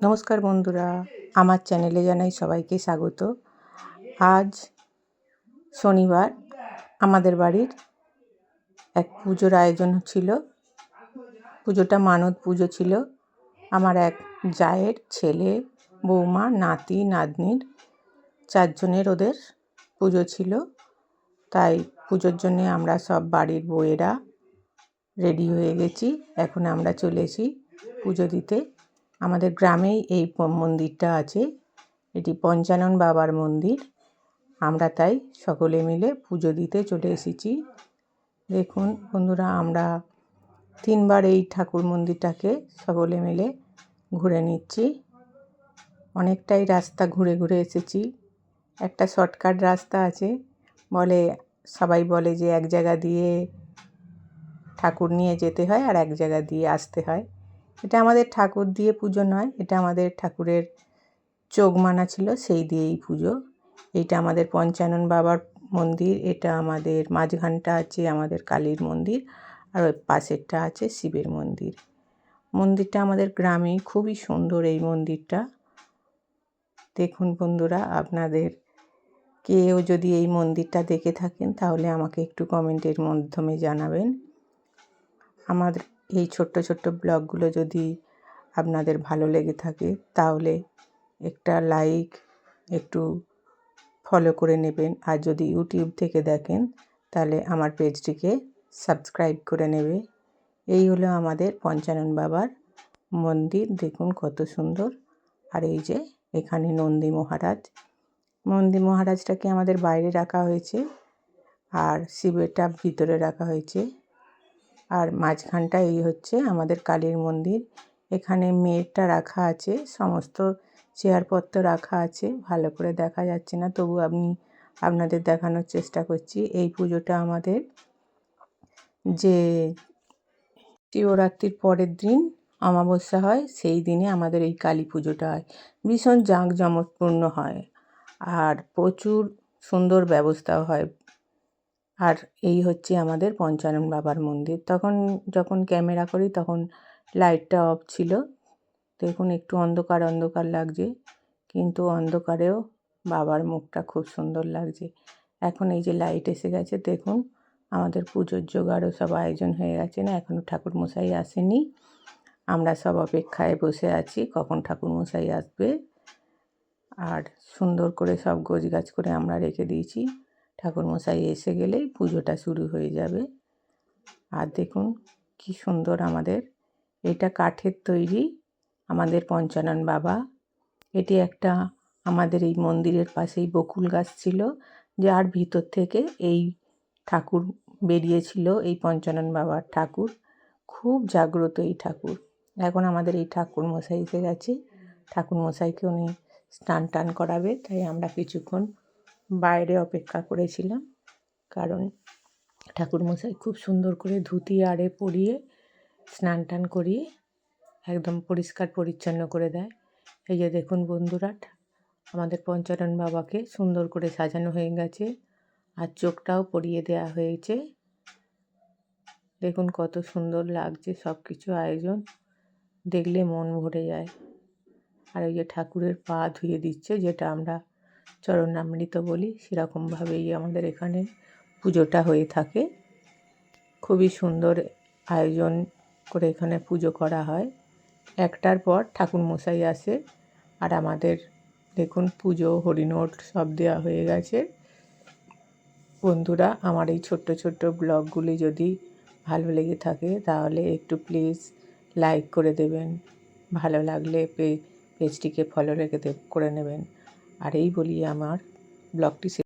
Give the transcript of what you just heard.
নমস্কার বন্ধুরা, আমার চ্যানেলে জানাই সবাইকে স্বাগত। আজ শনিবার, আমাদের বাড়ির এক পুজোর আয়োজন ছিল। পুজোটা মানত পুজো ছিল। আমার এক জায়ের ছেলে, বৌমা, নাতি, নাতনির চারজনের ওদের পুজো ছিল। তাই পুজোর জন্যে আমরা সব বাড়ির বউয়েরা রেডি হয়ে গেছি। এখন আমরা চলেছি পুজো দিতে। আমাদের গ্রামেই এই মন্দিরটা আছে। এটি পঞ্চানন বাবার মন্দির। আমরা তাই সকলে মিলে পুজো দিতে চলে এসেছি। দেখুন বন্ধুরা, আমরা তিনবার এই ঠাকুর মন্দিরটাকে সকলে মিলে ঘুরে নিচ্ছি। অনেকটাই রাস্তা ঘুরে ঘুরে এসেছি। একটা শর্টকাট রাস্তা আছে। বলে, সবাই বলে যে এক জায়গা দিয়ে ঠাকুর নিয়ে যেতে হয় আর এক জায়গা দিয়ে আসতে হয়। এটা আমাদের ঠাকুর দিয়ে পুজো নয়, এটা আমাদের ঠাকুরের চোখ মানা ছিল, সেই দিয়েই পুজো। এইটা আমাদের পঞ্চানন বাবার মন্দির, এটা আমাদের মাঝখানটা আছে আমাদের কালীর মন্দির, আর ওই পাশেরটা আছে শিবের মন্দির। মন্দিরটা আমাদের গ্রামে খুবই সুন্দর এই মন্দিরটা। দেখুন বন্ধুরা, আপনাদের কেউ যদি এই মন্দিরটা দেখে থাকেন, তাহলে আমাকে একটু কমেন্টের মাধ্যমে জানাবেন। আমাদের এই ছোট্ট ছোট্ট ব্লগগুলো যদি আপনাদের ভালো লেগে থাকে, তাহলে একটা লাইক একটু ফলো করে নেবেন। আর যদি ইউটিউব থেকে দেখেন, তাহলে আমার পেজটিকে সাবস্ক্রাইব করে নেবে। এই হলো আমাদের পঞ্চানন বাবার মন্দির। দেখুন কত সুন্দর। আর এই যে এখানে নন্দী মহারাজ। নন্দী মহারাজটাকে আমাদের বাইরে রাখা হয়েছে। আর শিবেরটা ভিতরে রাখা হয়েছে। আর মাঝখানটা এই হচ্ছে আমাদের কালীর মন্দির। এখানে মেয়েরটা রাখা আছে, সমস্ত চেয়ারপত্র রাখা আছে, ভালো করে দেখা যাচ্ছে না। তবু আমি আপনাদের দেখানোর চেষ্টা করছি। এই পুজোটা আমাদের যে শিবরাত্রির পরের দিন অমাবস্যা হয়, সেই দিনে আমাদের এই কালী পুজোটা হয়। ভীষণ জাঁকজমকপূর্ণ হয়। আর প্রচুর সুন্দর ব্যবস্থাও হয়। আর এই হচ্ছে আমাদের পঞ্চানন বাবার মন্দির। তখন যখন ক্যামেরা করি তখন লাইটটা অফ ছিল। দেখুন একটু অন্ধকার অন্ধকার লাগছে। কিন্তু অন্ধকারেও বাবার মুখটা খুব সুন্দর লাগছে। এখন এই যে লাইট এসে গেছে, দেখুন আমাদের পুজোর জোগাড়ও সব আয়োজন হয়ে গেছে না? এখনও ঠাকুরমশাই আসেনি। আমরা সব অপেক্ষায় বসে আছি, কখন ঠাকুরমশাই আসবে। আর সুন্দর করে সব গোছ গাছ করে আমরা রেখে দিয়েছি। ঠাকুরমশাই এসে গেলেই পুজোটা শুরু হয়ে যাবে। আর দেখুন কি সুন্দর আমাদের। এটা কাঠের তৈরি আমাদের পঞ্চানন বাবা। এটি একটা আমাদের এই মন্দিরের পাশেই বকুল গাছ ছিল, যার ভিতর থেকে এই ঠাকুর বেরিয়েছিল, এই পঞ্চানন বাবার ঠাকুর। খুব জাগ্রত এই ঠাকুর। এখন আমাদের এই ঠাকুর মশাই এসে গেছে। ঠাকুর মশাইকে উনি স্নান টান করাবে, তাই আমরা কিছুক্ষণ বাইরে অপেক্ষা করেছিলাম। কারণ ঠাকুরমশাই খুব সুন্দর করে ধুতি আরে পরিয়ে স্নান টান করিয়ে একদম পরিষ্কার পরিচ্ছন্ন করে দেয়। এই যে দেখুন বন্ধুরা আমাদের পঞ্চানন বাবাকে সুন্দর করে সাজানো হয়ে গেছে আর চোখটাও পরিয়ে দেওয়া হয়েছে। দেখুন কত সুন্দর লাগছে সব কিছু আয়োজন। দেখলে মন ভরে যায়। আর ওই যে ঠাকুরের পা ধুয়ে দিচ্ছে, যেটা আমরা চরণামৃত বলি সেরকমভাবেই আমাদের এখানে পুজোটা হয়ে থাকে। খুবই সুন্দর আয়োজন করে এখানে পুজো করা হয়। একটার পর ঠাকুর মশাই আসে, আর আমাদের দেখুন পুজো হরিনোট সব দেওয়া হয়ে গেছে। বন্ধুরা, আমার এই ছোট্ট ছোট্ট ব্লগগুলি যদি ভালো লেগে থাকে, তাহলে একটু প্লিজ লাইক করে দেবেন। ভালো লাগলে পেজটিকে ফলো রেখে করে নেবেন। আর এই বলি আমার ব্লগটি